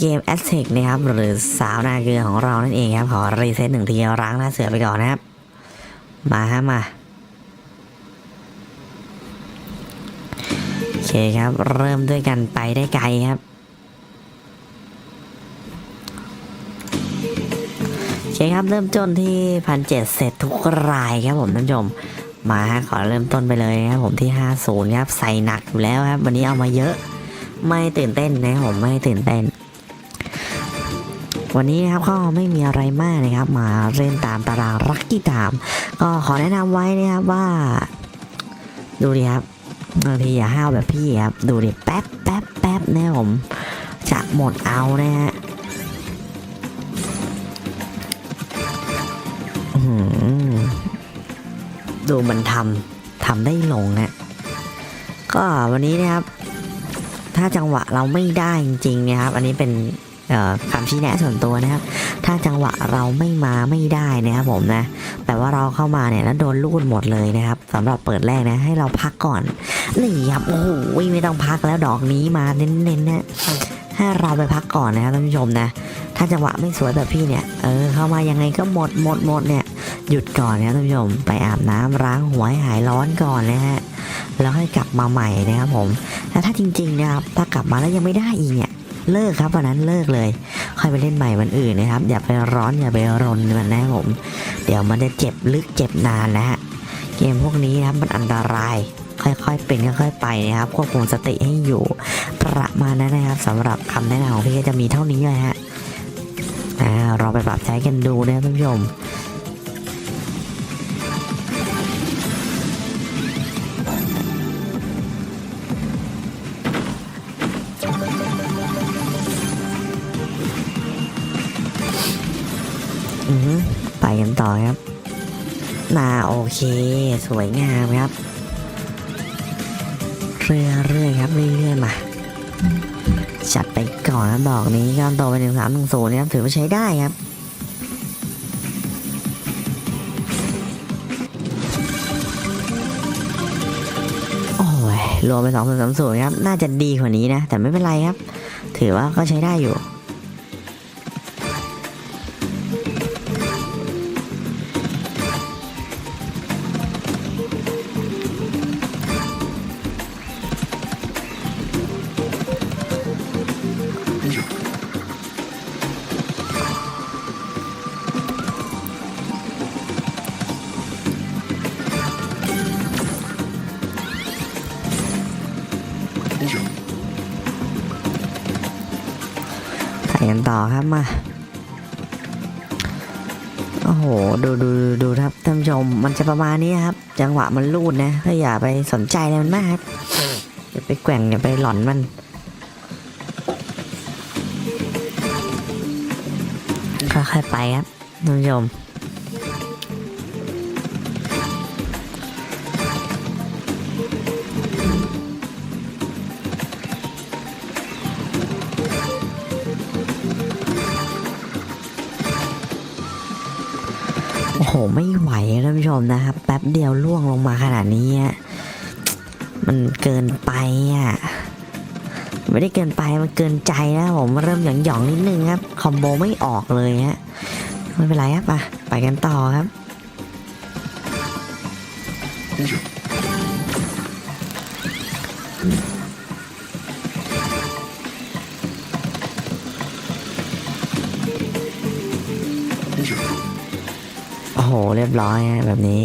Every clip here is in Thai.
เกม a z t e c นะครับหรือสาวนาเกลือของเรานั่นเองครับขอรีเซ็ตหนึ่งทีล้างหน้าเสือไปก่อนนะครับ มาฮะมาโอเคครับเริ่มด้วยกันไปได้ไกลครับโอเคครับเริ่มต้นที่พันเจ็ดเสร็จทุกรายครับผมท่านผู้ชมมาฮะขอเริ่มต้นไปเลยนะครับผมที่50ครับใส่หนักอยู่แล้วครับ วันนี้เอามาเยอะ ไม่ตื่นเต้นนะผมไม่ตื่นเต้น วันนี้นะครับก็ไม่มีอะไรมากนะครับ มาเล่นตามตารางรักกี้ตาม ก็ขอแนะนำไว้นะครับว่า ดูดิครับบางทีอย่าห้าวแบบพี่ครับดูดิแป๊บแป๊บแป๊บนะผมจะหมดเอานะฮะดูมันทำทำได้ลงนะก็วันนี้นะครับ ถ้าจังหวะเราไม่ได้จริงๆนะครับ อันนี้เป็น คำชี้แนะส่วนตัวนะครับ ถ้าจังหวะเราไม่มาไม่ได้นะครับผมนะแต่ว่าเราเข้ามาเนี่ยแล้วโดนลูดหมดเลยนะครับสำหรับเปิดแรกนะ ให้เราพักก่อนนี่ครับโอ้โหไม่ต้องพักแล้วดอกนี้มาเน้นๆนะให้เราไปพักก่อนนะครับท่านผู้ชมนะ ถ้าจังหวะไม่สวยแบบพี่เนี่ย เออ เข้ามายังไงก็หมดหมดหมดเนี่ย หยุดก่อนนะท่านผู้ชม ไปอาบน้ำล้างหัวให้หายร้อนก่อนนะฮะ แล้วให้กลับมาใหม่นะครับผมแต่ถ้าจริงๆนะครับ ถ้ากลับมาแล้วยังไม่ได้อีกเนี่ย เลิกครับวันนั้นเลิกเลย ค่อยไปเล่นใหม่วันอื่นนะครับ อย่าไปร้อนอย่าไปรนมันนะผม เดี๋ยวมันจะเจ็บลึกเจ็บนานนะฮะเกมพวกนี้นะครับมันอันตรายค่อยๆ เป็นค่อยๆ ไปนะครับควบคุมสติให้อยู่ประมาณนั้นนะครับสำหรับคำแนะนำของพี่ก็จะมีเท่านี้เลยฮะอ่าเราไปปรับใช้กันดูนะครับท่านผู้ชม อือไปกันต่อครับนาโอเค สวยงามครับ เรื่อยๆครับเรื่อยๆมาจัดไปก่อนครับดอกนี้ก็โตไปหนึ่งสามหนึ่งศูนย์ครับถือว่าใช้ได้ครับโอ้ยรวมไปสองศูนย์สามศูนย์ครับ น่าจะดีกว่านี้นะ แต่ไม่เป็นไรครับ ถือว่าก็ใช้ได้อยู่ ไปกันต่อครับมา โอ้โห ดูดูดูครับท่านผู้ชม มันจะประมาณนี้ครับ จังหวะมันลูดนะก็อย่าไปสนใจอะไรมันมากครับอย่าไปแกว่งอย่าไปหลอนมันค่อยๆไปครับท่านผู้ชม โหไม่ไหวท่านผู้ชมนะครับ แป๊บเดียวล่วงลงมาขนาดนี้อะมันเกินไปอะไม่ได้เกินไปมันเกินใจนะผมเริ่มหย่องๆนิดนึงครับคอมโบไม่ออกเลยฮะไม่เป็นไรครับอะไปกันต่อครับโอ้ โหเรียบร้อยแบบนี้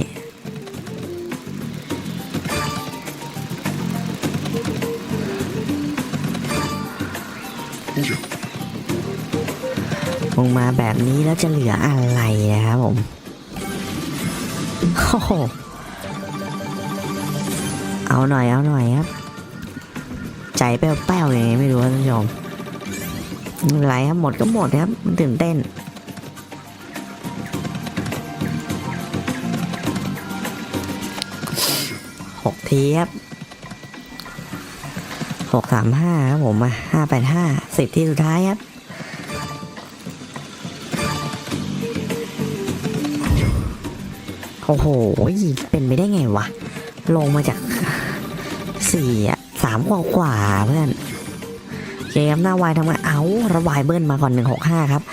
ลงมาแบบนี้แล้วจะเหลืออะไรนะครับผมโอ้โหเอาหน่อยเอาหน่อยครับ ใจแป้วๆยังไงไม่รู้ครับท่านผู้ชมไม่เป็นไรครับหมดก็หมดครับมันตื่นเต้น หกทีครับหกสามห้าครับผมมาห้าแปดห้าสิบที่สุดท้ายครับโอ้โห เป็นไปได้ไงวะ ลงมาจากสี่อะสามกว่ากว่าเพื่อนเคครับหน้าวายทำไงเอาระวายเบิ้ลมาก่อน165ครับ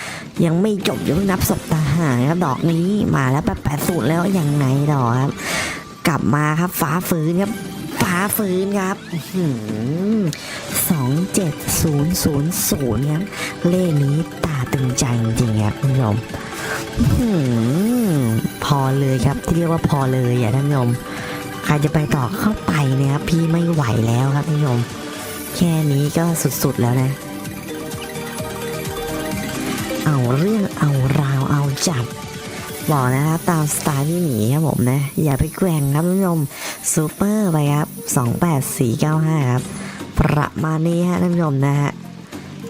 ยังไม่จบยังนับศพตาหาครับดอกนี้มาแล้วแปดแปดศูนย์แล้วยังไงดอกครับ กลับมาครับฟ้าฟื้นครับฟ้าฟื้นครับสองเจ็ดศูนย์ศูนย์ศูนย์ครับเลขนี้ตาตึงใจจริงๆครับคุณผู้ชมพอเลยครับที่เรียกว่าพอเลยอะท่านผู้ชมใครจะไปต่อเข้าไปเนะครับพี่ไม่ไหวแล้วครับท่านผู้ชมแค่นี้ก็สุดๆแล้วนะ เอาเรื่องเอาราวเอาจัด บอกนะครับ ตามสไตล์พี่หนีครับผมนะ อย่าไปแกว่งครับท่านผู้ชมซูเปอร์ไปครับ 28495 ครับ ประมาณนี้ฮะท่านผู้ชมนะฮะ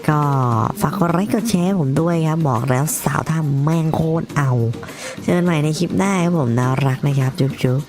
ก็ฝากกดไลค์กดแชร์ผมด้วยครับ บอกแล้วสาวทำแม่งโคตรเอา เจอกันใหม่ในคลิปหน้าครับผมน่ารักนะครับ จุ๊บจุ๊บ